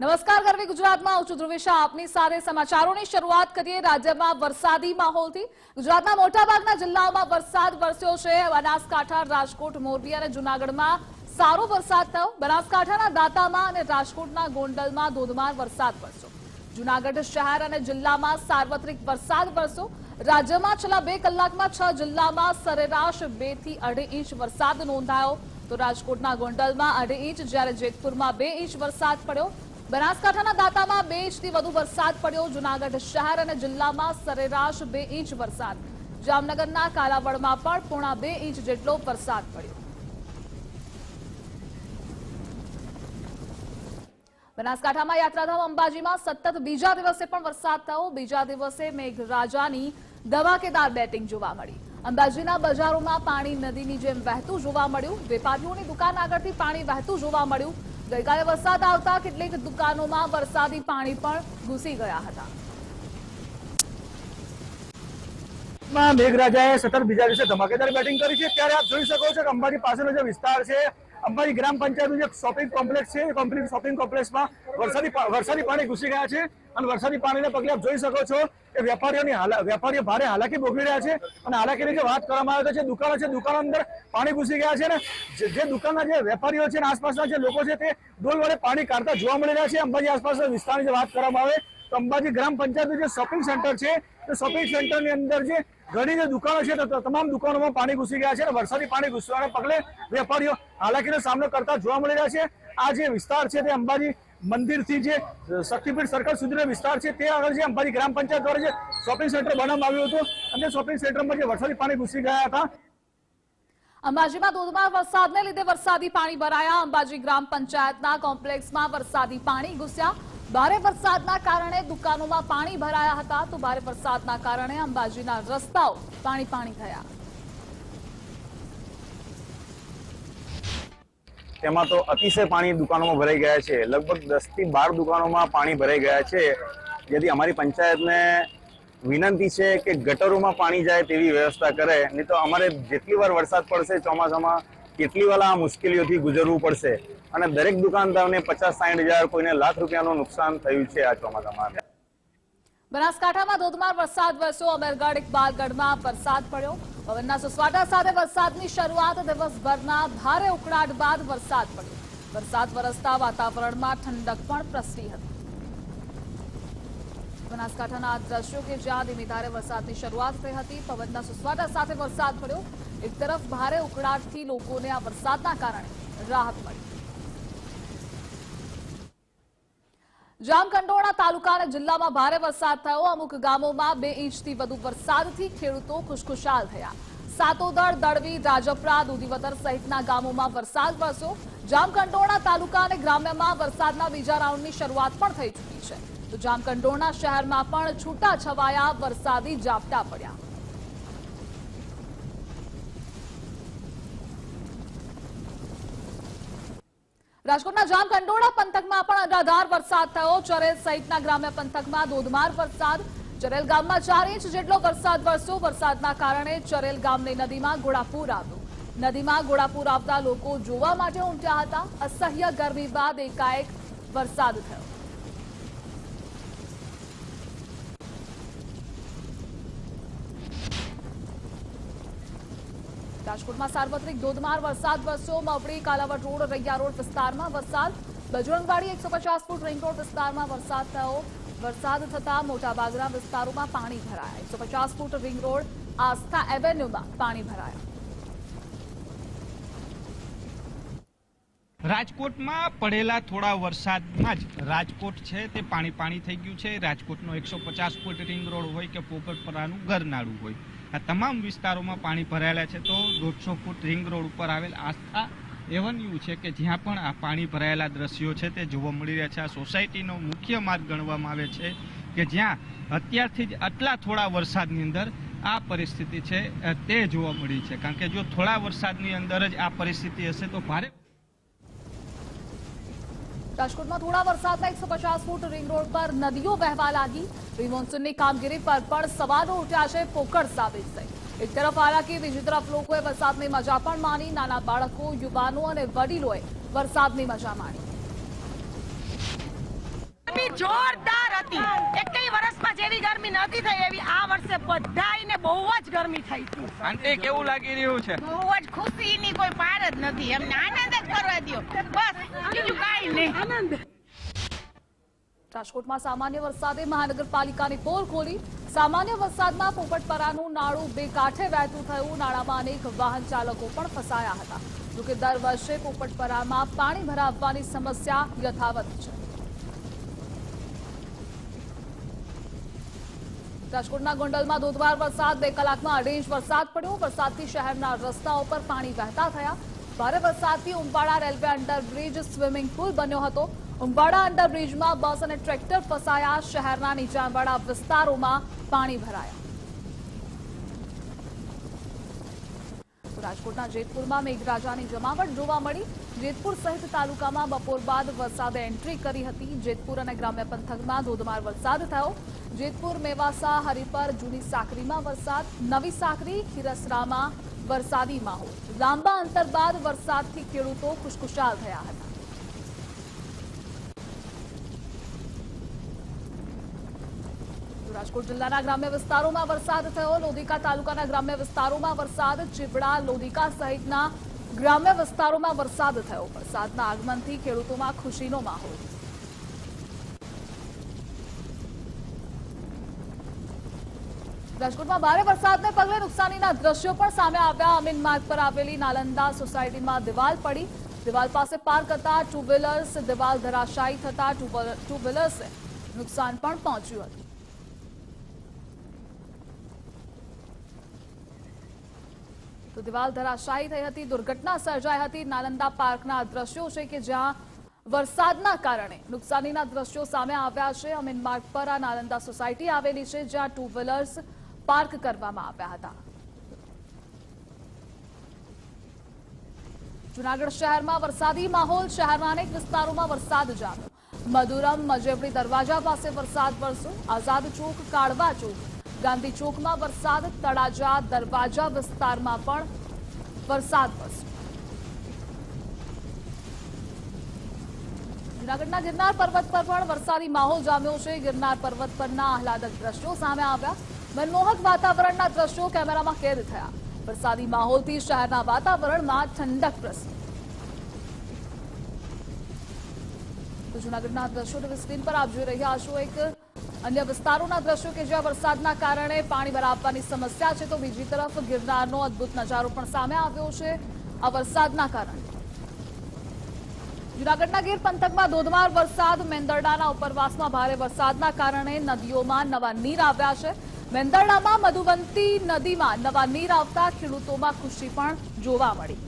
નમસ્કાર, ગરવી ગુજરાતમાં હું છું ધ્રુવિશા. આપની સાથે સમાચારોની શરૂઆત કરીએ. રાજ્યમાં વરસાદી માહોલથી ગુજરાતના મોટાભાગના જિલ્લાઓમાં વરસાદ વરસ્યો છે. બનાસકાંઠા, રાજકોટ, મોરબી અને જૂનાગઢમાં સારો વરસાદ થયો. બનાસકાંઠાના દાંતામાં અને રાજકોટના ગોંડલમાં ધોધમાર વરસાદ વરસ્યો. જૂનાગઢ શહેર અને જિલ્લામાં સાર્વત્રિક વરસાદ વરસ્યો. રાજ્યમાં છેલ્લા બે કલાકમાં છ જિલ્લામાં સરેરાશ બેથી અઢી વરસાદ નોંધાયો. તો રાજકોટના ગોંડલમાં અઢી ઇંચ, જ્યારે જેતપુરમાં બે ઇંચ વરસાદ પડ્યો. બનાસકાંઠાના દાંતામાં બે ઇંચથી વધુ વરસાદ પડ્યો. જૂનાગઢ શહેર અને જિલ્લામાં સરેરાશ બે ઇંચ વરસાદ. જામનગરના કાલાવડમાં પણ પોણા બે ઇંચ જેટલો વરસાદ પડ્યો. બનાસકાંઠામાં યાત્રાધામ અંબાજીમાં સતત બીજા દિવસે પણ વરસાદ થયો. બીજા દિવસે મેઘરાજાની ધમાકેદાર બેટિંગ જોવા મળી. અંબાજીના બજારોમાં પાણી નદીની જેમ વહેતું જોવા મળ્યું. વેપારીઓની દુકાન આગળથી પાણી વહેતું જોવા મળ્યું. ગઈકાલે વરસાદ આવતા કેટલીક દુકાનોમાં વરસાદી પાણી પણ ઘૂસી ગયા હતા. મેઘરાજાએ સતત બીજા દિવસે ધમાકેદાર બેટિંગ કરી છે. ત્યારે આપ જોઈ શકો છો કે અંબાજી પાસેનો જે વિસ્તાર છે અંબાજી ગ્રામ પંચાયતનું જે શોપિંગ કોમ્પ્લેક્સ છે, એ કોમ્પ્લેક્સ શોપિંગ કોમ્પ્લેક્સમાં વરસાદી વરસાદી પાણી ઘૂસી ગયા છે અને વરસાદી પાણીને પગલે આપ જોઈ શકો છો કે વેપારીઓની વેપારીઓ ભારે હાલાકી ભોગવી રહ્યા છે અને હાલાકીની જે વાત કરવામાં આવે છે દુકાનો છે, દુકાનો અંદર પાણી ઘૂસી ગયા છે ને જે- દુકાનના જે વેપારીઓ છે અને આસપાસના જે લોકો છે તે ડોલ વડે પાણી કાઢતા જોવા મળી રહ્યા છે. અંબાજી આસપાસના વિસ્તારની જે વાત કરવામાં આવે અંબાજી ગ્રામ પંચાયતનું જે શોપિંગ સેન્ટર છે તે શોપિંગ સેન્ટરની અંદર જે ઘણી જે દુકાનો છે તમામ દુકાનોમાં પાણી ઘૂસી ગયા છે અને વરસાદી પાણી ઘૂસવાના પગલે વેપારીઓ હાલાકીનો સામનો કરતા જોવા મળી રહ્યા છે. આ જે વિસ્તાર છે, તે અંબાજી મંદિરથી જે શક્તિપીઠ સર્કલ સુધીનો વિસ્તાર છે, તે આગળ જે અંબાજી ગ્રામ પંચાયત દ્વારા જે શોપિંગ સેન્ટર બનાવવામાં આવ્યું હતું અને શોપિંગ સેન્ટરમાં જે વરસાદી પાણી ઘૂસી ગયા હતા. અંબાજીમાં ધોધમાર વરસાદને લીધે વરસાદી પાણી ભરાયા. અંબાજી ગ્રામ પંચાયતના કોમ્પ્લેક્સમાં વરસાદી પાણી ઘૂસ્યા. ભારે વરસાદના કારણે દુકાનોમાં પાણી ભરાયા હતા તો ભારે વરસાદના કારણે અંબાજીના રસ્તાઓ પાણી પાણી થયા. તેમાં તો અતિશય પાણી દુકાનોમાં ભરાઈ ગયા છે. લગભગ દસથી બાર દુકાનોમાં પાણી ભરાઈ ગયા છે. જેથી અમારી પંચાયતને વિનંતી છે કે ગટરોમાં પાણી જાય તેવી વ્યવસ્થા કરે. નહીં તો અમારે જેટલી વાર વરસાદ પડશે ચોમાસામાં કેટલી આ મુશ્કેલીઓથી ગુજરવું પડશે? અને દરેક દુકાનદારને પચાસ સાઠ હજાર કોઈને લાખ રૂપિયાનું નુકસાન થયું છે આ ચોમાસામાં. બનાસકાંઠામાં ધોધમાર વરસાદ વરસ્યો. અમરગઢ ઇકબાલગઢમાં વરસાદ પડ્યો. પવનના સુસવાટા સાથે વરસાદની શરૂઆત. દિવસભરના ભારે ઉકળાટ બાદ વરસાદ પડ્યો. વરસાદ વરસતા વાતાવરણમાં ઠંડક પણ પ્રસરી હતી. બનાસકાંઠાના આ દ્રશ્યો કે જ્યાં ધીમી ધારે વરસાદની શરૂઆત થઈ હતી, પવનના સુસવાટા સાથે વરસાદ પડ્યો. એક તરફ ભારે ઉકળાટથી લોકોને આ વરસાદના કારણે રાહત મળી. જામકંડોરણા તાલુકા અને જિલ્લામાં ભારે વરસાદ થયો. અમુક ગામોમાં બે ઇંચથી વધુ વરસાદથી ખેડૂતો ખુશખુશાલ થયા. સાતોદર દળવી રાજપરા, દુધીવતર સહિતના ગામોમાં વરસાદ વરસ્યો. જામકંડોરણા તાલુકા અને ગ્રામ્યમાં વરસાદના બીજા રાઉન્ડની શરૂઆત પણ થઈ ચૂકી છે. તો જામકંડોરણા શહેરમાં પણ છૂટા છવાયા વરસાદી ઝાપટા પડ્યા. રાજકોટના જામકંડોળા પંથકમાં પણ અનરાધાર વરસાદ થયો. ચરેલ સહિતના ગ્રામ્ય પંથકમાં ધોધમાર વરસાદ. ચરેલ ગામમાં ચાર ઇંચ જેટલો વરસાદ વરસ્યો. વરસાદના કારણે ચરેલ ગામની નદીમાં ગોળાપુર આવ્યું. નદીમાં ગોળાપુર આવતા લોકો જોવા માટે ઉમટ્યા હતા. અસહ્ય ગરમી બાદ એકાએક વરસાદ થયો. રાજકોટમાં સાર્વત્રિક ધોધમાર વરસાદ વરસ્યો. મવડી, કાલાવડ રોડ, રૈયા રોડ વિસ્તારમાં વરસાદ. બજરંગવાડી એકસો પચાસ ફૂટ રિંગ રોડ વિસ્તારમાં વરસાદ થયો. વરસાદ થતા મોટાભાગના વિસ્તારોમાં પાણી ભરાયા. એકસો પચાસ ફૂટ રિંગ રોડ આસ્થા એવેન્યુમાં પાણી ભરાયા. રાજકોટમાં પડેલા થોડા વરસાદમાં જ રાજકોટ છે તે પાણી પાણી થઈ ગયું છે. રાજકોટનો એકસો પચાસ ફૂટ રિંગ રોડ હોય કે પોપટપરાનું ઘરનાળું હોય. આ તમામ વિસ્તારોમાં પાણી ભરાયેલા છે. તો દોઢસો ફૂટ રિંગ રોડ ઉપર આવેલ આસ્થા એવન્યુ છે કે જ્યાં પણ આ પાણી ભરાયેલા દ્રશ્યો છે તે જોવા મળી રહ્યા છે. આ સોસાયટીનો મુખ્ય માર્ગ ગણવામાં આવે છે કે જ્યાં અત્યારથી જ આટલા થોડા વરસાદની અંદર આ પરિસ્થિતિ છે તે જોવા મળી છે. કારણ કે જો થોડા વરસાદની અંદર જ આ પરિસ્થિતિ હશે તો ભારે રાજકોટમાં થોડા વરસાદમાં એકસો પચાસ ફૂટ રિંગ રોડ પર નદીઓ વહેવા લાગી. પ્રી મોન્સૂનની કામગીરી પર પણ સવાલો ઉઠ્યા છે પોકળ સાબિત થઈ. એક તરફ હાલાકી, બીજી તરફ લોકોએ વરસાદની મજા પણ માણી. નાના બાળકો, યુવાનો અને વડીલોએ વરસાદની મજા માણી. ગરમી જોરદાર હતી. એકેય વર્ષમાં જેવી ગરમી નથી થઈ એવી આ વર્ષે બધાયને બહુ જ ગરમી થઈ હતી. આંટી કેવું લાગી રહ્યું છે? બહુ જ ખુશીની કોઈ પાર જ નથી. એમને આનંદ જ કરવા દો બસ બીજું કાંઈ નહીં. આનંદ. રાજકોટમાં સામાન્ય વરસાદે મહાનગરપાલિકાની પોલ ખોલી. સામાન્ય વરસાદમાં પોપટપરાનું નાળું બે કાંઠે વહેતું થયું. નાળામાં અનેક વાહન ચાલકો પણ ફસાયા હતા. જોકે દર વર્ષે પોપટપરામાં પાણી ભરાવવાની સમસ્યા યથાવત છે. રાજકોટના ગોંડલમાં ધોધમાર વરસાદ, બે કલાકમાં અઢી ઇંચ વરસાદ પડ્યો. વરસાદથી શહેરના રસ્તાઓ પર પાણી વહેતા થયા. ભારે વરસાદથી Umbada railway underbridge swimming pool બન્યો હતો. ઉંબાડા અંડરબ્રિજમાં બસ અને ટ્રેક્ટર ફસાયા. શહેરના નીચાણવાળા વિસ્તારોમાં પાણી ભરાયા. રાજકોટના જેતપુરમાં મેઘરાજાની જમાવટ જોવા મળી. જેતપુર સહિત તાલુકામાં બપોર બાદ વરસાદે એન્ટ્રી કરી હતી. જેતપુર અને ગ્રામ્ય પંથકમાં ધોધમાર વરસાદ થયો. જેતપુર, મેવાસા, હરિપર, જૂની સાકરીમાં વરસાદ, નવી સાકરી, ખીરસરામાં વરસાદી માહોલ. લાંબા અંતર બાદ વરસાદથી ખેડૂતો ખુશખુશાલ થયા હતા. રાજકોટ જિલ્લાના ગ્રામ્ય વિસ્તારોમાં વરસાદ થયો. લોધિકા તાલુકાના ગ્રામ્ય વિસ્તારોમાં વરસાદ. ચીવડા, લોધિકા સહિતના ગ્રામ્ય વિસ્તારોમાં વરસાદ થયો. વરસાદના આગમનથી ખેડૂતોમાં ખુશીનો માહોલ. રાજકોટમાં ભારે વરસાદને પગલે નુકસાનીના દ્રશ્યો પણ સામે આવ્યા. અમીન માર્ગ પર આવેલી નાલંદા સોસાયટીમાં દિવાલ પડી. દિવાલ પાસે પાર્ક કરતા ટુ વ્હીલર્સ, દિવાલ ધરાશાયી થતા ટુ વ્હીલર્સને નુકસાન પણ પહોંચ્યું હતું. તો દિવાલ ધરાશાયી થઈ હતી, દુર્ઘટના સર્જાઈ હતી. નાલંદા પાર્કના દ્રશ્યો છે કે જ્યાં વરસાદના કારણે નુકસાનીના દ્રશ્યો સામે આવ્યા છે. અમીન માર્ગ પર આ નાલંદા સોસાયટી આવેલી છે, જ્યાં ટુ વ્હીલર્સ પાર્ક કરવામાં આવ્યા હતા. જુનાગઢ શહેરમાં વરસાદી માહોલ, શહેરના અનેક વિસ્તારોમાં વરસાદ જામ્યો. મધુરમ, મજેવડી દરવાજા પાસે વરસાદ વરસ્યો. આઝાદ ચોક, કાળવા ચોક ગાંધી ચોકમાં વરસાદ, તળાજા, દરવાજા વિસ્તારમાં પણ વરસાદ વરસ્યો. જૂનાગઢના ગિરનાર પર્વત પર પણ વરસાદી માહોલ જામ્યો છે. ગિરનાર પર્વત પરના આહલાદક દ્રશ્યો સામે આવ્યા. મનમોહક વાતાવરણના દ્રશ્યો કેમેરામાં કેદ થયા. વરસાદી માહોલથી શહેરના વાતાવરણમાં ઠંડક પ્રસરી. જૂનાગઢના દ્રશ્યો ટીવી સ્ક્રીન પર આપ જોઈ રહ્યા છો એક અન્ય વિસ્તારોના દ્રશ્યો કે જ્યાં વરસાદના કારણે પાણી ભરાવવાની સમસ્યા છે તો બીજી તરફ ગિરનારનો અદ્ભુત નજારો પણ સામે આવ્યો છે આ વરસાદના કારણે. જૂનાગઢના ગીર પંથકમાં ધોધમાર વરસાદ, મેંદરડાના ઉપરવાસમાં ભારે વરસાદના કારણે નદીઓમાં નવા નીર આવ્યા છે. મેંદરડામાં મધુવંતી નદીમાં નવા નીર આવતા ખેડૂતોમાં ખુશી પણ જોવા મળી.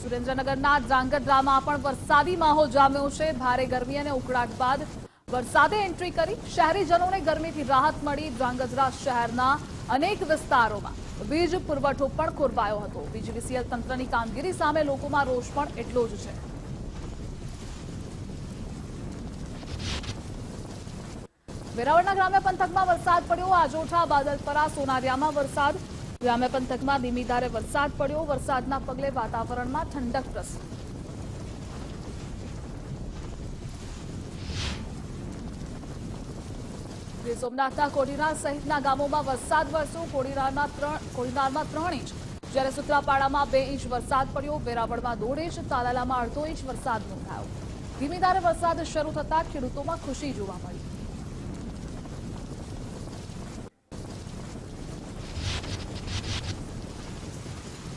સુરેન્દ્રનગરના ધ્રાંગધ્રામાં પણ વરસાદી માહોલ જામ્યો છે. ભારે ગરમી અને ઉકળાટ બાદ વરસાદે એન્ટ્રી કરી. શહેરીજનોને ગરમીથી રાહત મળી ધ્રાંગધ્રા શહેરના અનેક વિસ્તારોમાં. વીજ પુરવઠો પણ ખોરવાયો હતો. વીજવીસીએલ તંત્રની કામગીરી સામે લોકોમાં રોષ પણ એટલો જ છે. વેરાવળના ગ્રામ્ય પંથકમાં વરસાદ પડ્યો. આજોઠા બાદલપરા સોનારિયામાં વરસાદ ગ્રામ્ય પંથકમાં ધીમી વરસાદ પડ્યો. વરસાદના પગલે વાતાવરણમાં ઠંડક પ્રસરી. ગીર સોમનાથના કોડીનાર સહિતના ગામોમાં વરસાદ વરસ્યો. કોડીનારના ત્રણ કોડીનારમાં ત્રણ ઇંચ. જ્યારે સુત્રાપાડામાં બે ઇંચ વરસાદ પડ્યો. વેરાવળમાં દોઢ ઇંચ. તાલાલામાં અડધો ઇંચ વરસાદ નોંધાયો. ધીમી ધારે વરસાદ શરૂ થતા ખેડૂતોમાં ખુશી જોવા મળી.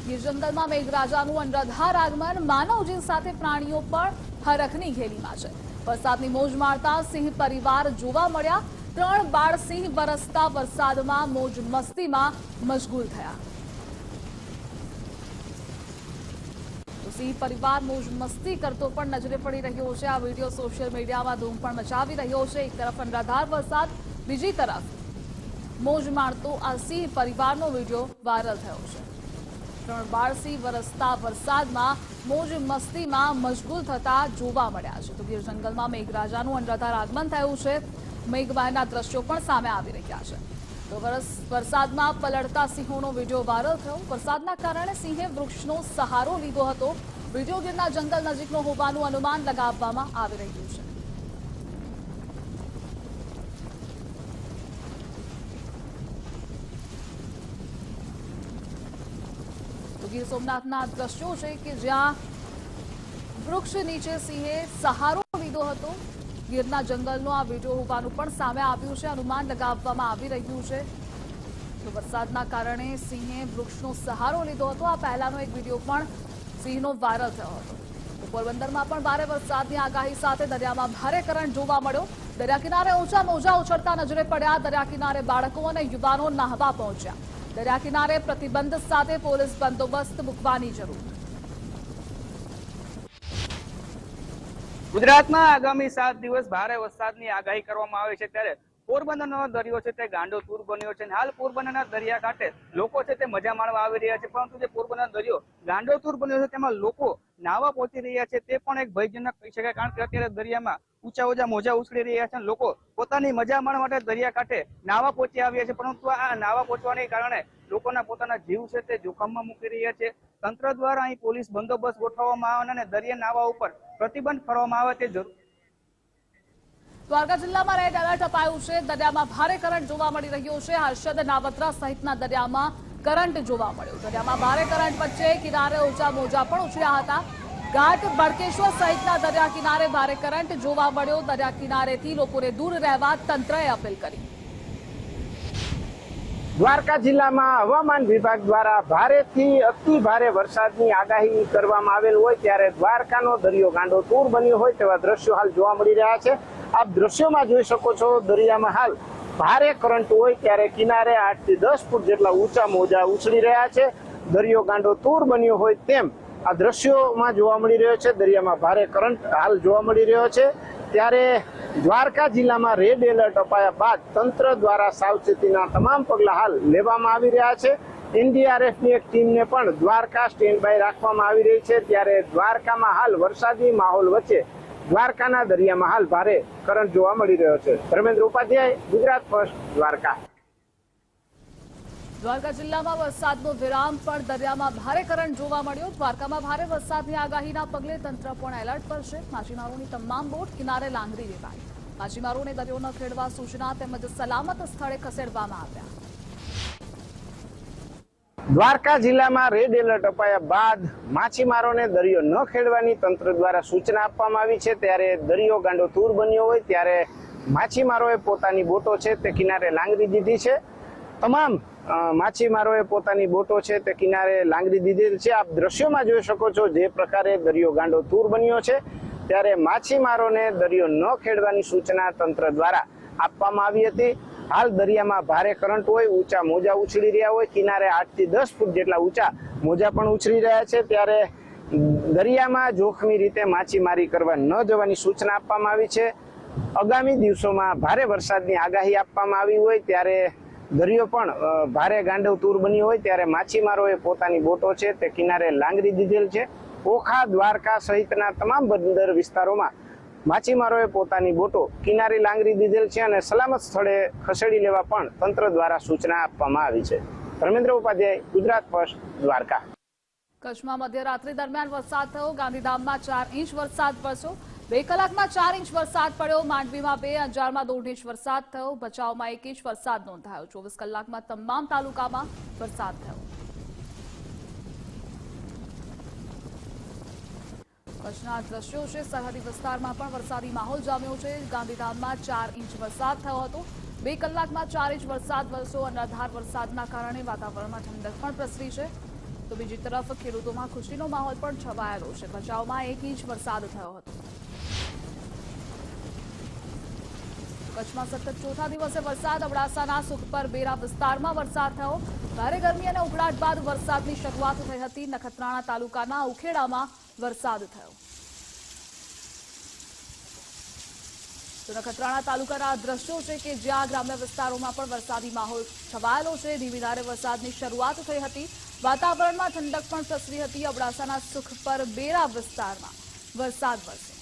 ગીર જંગલમાં મેઘરાજાનું અનરધાર આગમન માનવજી સાથે પ્રાણીઓ પણ હરખની ઘેલીમાં છે. વરસાદની મોજ મારતા સિંહ પરિવાર જોવા મળ્યા. ત્રણ બાળ સિંહ વરસતા વરસાદમાં મોજ મસ્તીમાં મશગુલ થયા. સિંહ પરિવાર મોજ મસ્તી કરતો પણ નજરે પડી રહ્યો છે. આ વીડિયો સોશિયલ મીડિયામાં ધૂમ પણ મચાવી રહ્યો છે. એક તરફ અનરાધાર વરસાદ, બીજી તરફ મોજ માણતો આ સિંહ પરિવારનો વીડિયો વાયરલ થયો છે. ત્રણ બારસી વરસતા વરસાદમાં મોજ મસ્તીમાં મશગુલ થતા જોવા મળ્યા છે. તો ગીર જંગલમાં મેઘરાજાનું અનરાધાર આગમન થયું છે. મેઘવાયના દ્રશ્યો પણ સામે આવી રહ્યા છે. તો વરસ વરસાદમાં પલળતા સિંહોનો વીડિયો વાયરલ થયો. વરસાદના કારણે સિંહે વૃક્ષનો સહારો લીધો હતો. વીડિયો ગીરના જંગલ નજીકનો હોવાનું અનુમાન લગાવવામાં આવી રહ્યું છે તો ગીર સોમનાથના દ્રશ્યો છે કે જ્યાં વૃક્ષ નીચે સિંહે સહારો લીધો હતો ગીરના જંગલનો આ વીડિયો હોવાનું પણ સામે આવ્યું છે અનુમાન લગાવવામાં આવી રહ્યું છે તો વરસાદના કારણે સિંહે વૃક્ષનો સહારો લીધો હતો આ પહેલાનો એક વીડિયો પણ સિંહનો વાયરલ થયો હતો। પોરબંદરમાં પણ ભારે વરસાદની આગાહી સાથે દરિયામાં ભારે કરંટ જોવા મળ્યો। દરિયા કિનારે ઊંચા મોજા ઉછળતા નજરે પડ્યા દરિયા કિનારે બાળકો અને યુવાનો નાહવા પહોંચ્યા। દરિયા કિનારે પ્રતિબંધ સાથે પોલીસ બંદોબસ્ત મૂકવાની જરૂર. ગુજરાતમાં આગામી સાત દિવસ ભારે વરસાદની આગાહી કરવામાં આવે છે ત્યારે પોરબંદરનો દરિયો છે તે ગાંડો તૂર બન્યો છે હાલ પોરબંદરના દરિયા કાંઠે લોકો છે તે મજા માણવા આવી રહ્યા છે, પરંતુ જે પોરબંદર દરિયો ગાંડો તૂર બન્યો છે તેમાં લોકો નાવા પહોંચી રહ્યા છે તે પણ એક ભયજનક કહી શકાય. કારણ કે અત્યારે દરિયામાં ઊંચા ઊંચા મોજા ઉછળી રહ્યા છે લોકો પોતાની મજા માણવા માટે દરિયા કાંઠે નાવા પહોંચી આવ્યા છે. પરંતુ આ નાવા પહોંચવાને કારણે લોકોના પોતાના જીવ છે તે જોખમમાં મૂકી રહ્યા છે. તંત્ર દ્વારા અહીં પોલીસ બંદોબસ્ત ગોઠવવામાં આવે અને દરિયા નાવા ઉપર પ્રતિબંધ કરવામાં આવે તે જરૂર. દ્વારકા જિલ્લામાં રેડ એલર્ટ અપાયું છે. દરિયામાં ભારે કરંટ જોવા મળી રહ્યો છે. હર્ષદ નાવત્રા સહિતના દરિયામાં કરંટ જોવા મળ્યો દરિયામાં ભારે કરંટ વચ્ચે કિનારે ઊંચા મોજા પણ ઉછળ્યા હતા. ઘાટ બળકેશ્વર સહિતના દરિયા કિનારે ભારે કરંટ જોવા મળ્યો. દરિયા કિનારેથી લોકોને દૂર રહેવા તંત્રએ અપીલ કરી. દ્વારકા જિલ્લામાં હવામાન વિભાગ દ્વારા ભારેથી અતિ ભારે વરસાદની આગાહી કરવામાં આવેલ હોય ત્યારે દ્વારકાનો દરિયો ગાંડો તૂર બન્યો હોય તેવા દ્રશ્યો હાલ જોવા મળી રહ્યા છે. આપ દ્રશ્યોમાં જોઈ શકો છો દરિયામાં હાલ ભારે કરંટ હોય ત્યારે કિનારે આઠથી દસ ફૂટ જેટલા ઊંચા મોજા ઉછળી રહ્યા છે. દરિયો ગાંડો તૂર બન્યો હોય તેમ આ દ્રશ્યોમાં જોવા મળી રહ્યો છે. દરિયામાં ભારે કરંટ હાલ જોવા મળી રહ્યો છે. ત્યારે દ્વારકા જિલ્લામાં રેડ એલર્ટ અપાયા બાદ તંત્ર દ્વારા સાવચેતીના તમામ પગલાં હાલ લેવામાં આવી રહ્યા છે. એનડીઆરએફની એક ટીમને પણ દ્વારકા સ્ટેન્ડ બાય રાખવામાં આવી રહી છે. ત્યારે દ્વારકામાં હાલ વરસાદી માહોલ વચ્ચે દ્વારકાના દરિયામાં હાલ ભારે કરંટ જોવા મળી રહ્યો છે. ધર્મેન્દ્ર ઉપાધ્યાય, ગુજરાત ફર્સ્ટ, દ્વારકા. દ્વારકા જિલ્લામાં વરસાદનો વિરામ, પણ દરિયામાં ભારે કરંટ જોવા મળ્યો. દ્વારકામાં ભારે વરસાદની આગાહીના પગલે તંત્ર પણ એલર્ટ પર છે. માછીમારોની તમામ બોટ કિનારે લાંગરી દેવાઈ માછીમારોને દરિયો ન ખેડવા સૂચના તેમજ સલામત સ્થળે ખસેડવામાં આવ્યા. દ્વારકા જિલ્લામાં રેડ એલર્ટ અપાયા બાદ માછીમારોને દરિયો ન ખેડવાની તંત્ર દ્વારા સૂચના આપવામાં આવી છે. ત્યારે દરિયો ગાંડો તૂર બન્યો હોય ત્યારે માછીમારોએ પોતાની બોટો છે તે કિનારે લાંગરી દીધી છે. તમામ માછીમારોએ પોતાની બોટો છે તે કિનારે લાંગરી દીધી છે. આપ દ્રશ્યોમાં જોઈ શકો છો જે પ્રકારે દરિયો ગાંડો તૂર બન્યો છે. ત્યારે માછીમારોને દરિયો ન ખેડવાની સૂચના તંત્ર દ્વારા આપવામાં આવી હતી. હાલ દરિયામાં ભારે કરંટ હોય, ઊંચા મોજા ઉછળી રહ્યા હોય, કિનારે આઠથી દસ ફૂટ જેટલા ઊંચા મોજા પણ ઉછળી રહ્યા છે. ત્યારે દરિયામાં જોખમી રીતે માછીમારી કરવા ન જવાની સૂચના આપવામાં આવી છે. આગામી દિવસોમાં ભારે વરસાદની આગાહી આપવામાં આવી હોય, ત્યારે દરિયો પણ ભારે ગાંડવ તૂર બન્યો હોય, ત્યારે માછીમારોએ પોતાની બોટો છે તે કિનારે લાંગરી દીધેલ છે. ઓખા દ્વારકા સહિતના તમામ બંદર વિસ્તારોમાં માછીમારોએ પોતાની બોટો કિનારે લાંગરી દીધેલ છે અને સલામત સ્થળે ખસેડી લેવા પણ તંત્ર દ્વારા સૂચના આપવામાં આવી છે. ધર્મેન્દ્ર ઉપાધ્યાય, ગુજરાત ફર્સ્ટ, દ્વારકા. કચ્છમાં મધ્યરાત્રિ દરમિયાન વરસાદ થયો. ગાંધીધામમાં ચાર ઇંચ વરસાદ વરસ્યો. બે કલાકમાં ચાર ઇંચ વરસાદ પડ્યો. માંડવીમાં બે, અંજારમાં દોઢ ઇંચ વરસાદ થયો. ભચાઉમાં એક ઇંચ વરસાદ નોંધાયો. ચોવીસ કલાકમાં તમામ તાલુકામાં વરસાદ થયો. કચ્છના દ્રશ્યો છે. સરહદી વિસ્તારમાં પણ વરસાદી માહોલ જામ્યો છે. ગાંધીધામમાં ચાર ઇંચ વરસાદ થયો હતો. બે કલાકમાં ચાર ઇંચ વરસાદ વરસ્યો અનરાધાર વરસાદના કારણે વાતાવરણમાં ઠંડક પણ પ્રસરી છે. તો બીજી તરફ ખેડૂતોમાં ખુશીનો માહોલ પણ છવાયેલો છે. ભચાઉમાં એક ઇંચ વરસાદ થયો હતો. કચ્છમાં સતત ચોથા દિવસે વરસાદ. અબડાસાના સુખપર બેરા વિસ્તારમાં વરસાદ થયો. ભારે ગરમી અને ઉકળાટ બાદ વરસાદની શરૂઆત થઈ હતી નખત્રાણા તાલુકાના ઉખેડામાં. વરસાદ થયો. તો નખત્રાણા તાલુકાના દ્રશ્યો છે કે જ્યાં ગ્રામ્ય વિસ્તારોમાં પણ વરસાદી માહોલ છવાયેલો છે. ધીમી વરસાદની શરૂઆત થઈ હતી. વાતાવરણમાં ઠંડક પણ પ્રસરી હતી. અબડાસાના સુખપર બેરા વિસ્તારમાં વરસાદ વરસ્યો.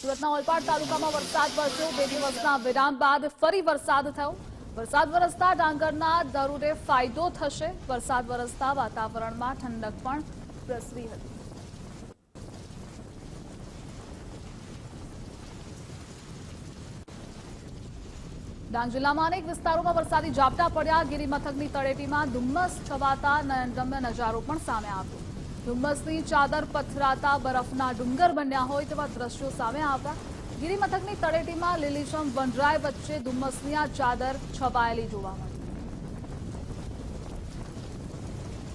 સુરતના ઓલપાડ તાલુકામાં વરસાદ વરસ્યો. બે દિવસના વિરામ બાદ ફરી વરસાદ થયો. વરસાદ વરસતા ડાંગરના દરોને ફાયદો થશે. વરસાદ વરસતા વાતાવરણમાં ઠંડક પણ પ્રસરી હતી. ડાંગ જિલ્લામાં અનેક વિસ્તારોમાં વરસાદી ઝાપટા પડ્યા. ગિરિમથકની તળેટીમાં ધુમ્મસ છવાતા નયનરમ્ય નજારો પણ સામે આવ્યો. ધુમ્મસની ચાદર પથરાતા બરફના ડુંગર બન્યા હોય તેવા દ્રશ્યો સામે આવ્યા. ગિરિમથકની તળેટીમાં લીલીછમ વનરાય વચ્ચે ધુમ્મસની ચાદર છવાયેલી જોવા મળી.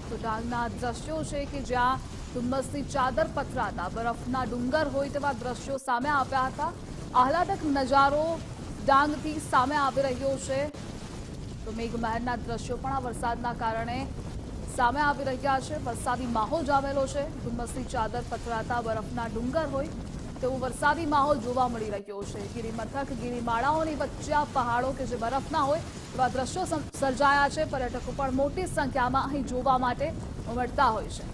તો ડાંગના દ્રશ્યો છે કે જ્યાં ધુમ્મસની ચાદર પથરાતા બરફના ડુંગર હોય તેવા દ્રશ્યો સામે આવ્યા હતા. આહલાદક નજારો ડાંગથી સામે આવી રહ્યો છે. તો મેઘમહેરના દ્રશ્યો પણ આ વરસાદના કારણે સામે આવી રહ્યા છે. વરસાદી માહોલ જામેલો છે. ધુમ્મસની ચાદર પથરાતા બરફના ડુંગર હોય તેવો વરસાદી માહોલ જોવા મળી રહ્યો છે. ગિરિમથક, ગિરિમાળાઓની વચ્ચે પહાડો કે જે બરફના હોય એવા દ્રશ્યો સર્જાયા છે. પર્યટકો પણ મોટી સંખ્યામાં અહીં જોવા માટે ઉમટતા હોય છે.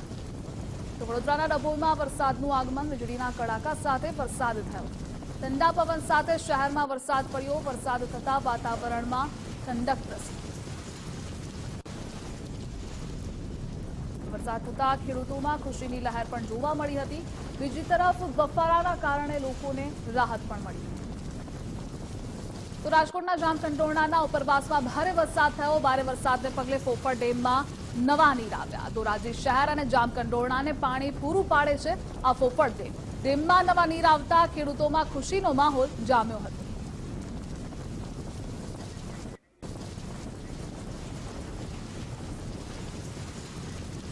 તો વડોદરાના ડભોઈમાં વરસાદનું આગમન, વીજળીના કડાકા સાથે વરસાદ થયો. ઠંડા પવન સાથે શહેરમાં વરસાદ પડ્યો. વરસાદ થતા વાતાવરણમાં ઠંડક પ્રસરી. વરસાદ થતાં ખેડૂતોમાં ખુશીની લહેર પણ જોવા મળી હતી. બીજી તરફ બફારાના કારણે લોકોને રાહત પણ મળી. તો રાજકોટના જામકંડોરણાના ઉપરવાસમાં ભારે વરસાદ થયો. ભારે વરસાદને પગલે ફોફર ડેમમાં નવા નીર આવ્યા. ધોરાજી શહેર અને જામકંડોરણાને પાણી પૂરું પાડે છે આ ફોફર ડેમ. ડેમમાં નવા નીર આવતા ખેડૂતોમાં ખુશીનો માહોલ જામ્યો હતો.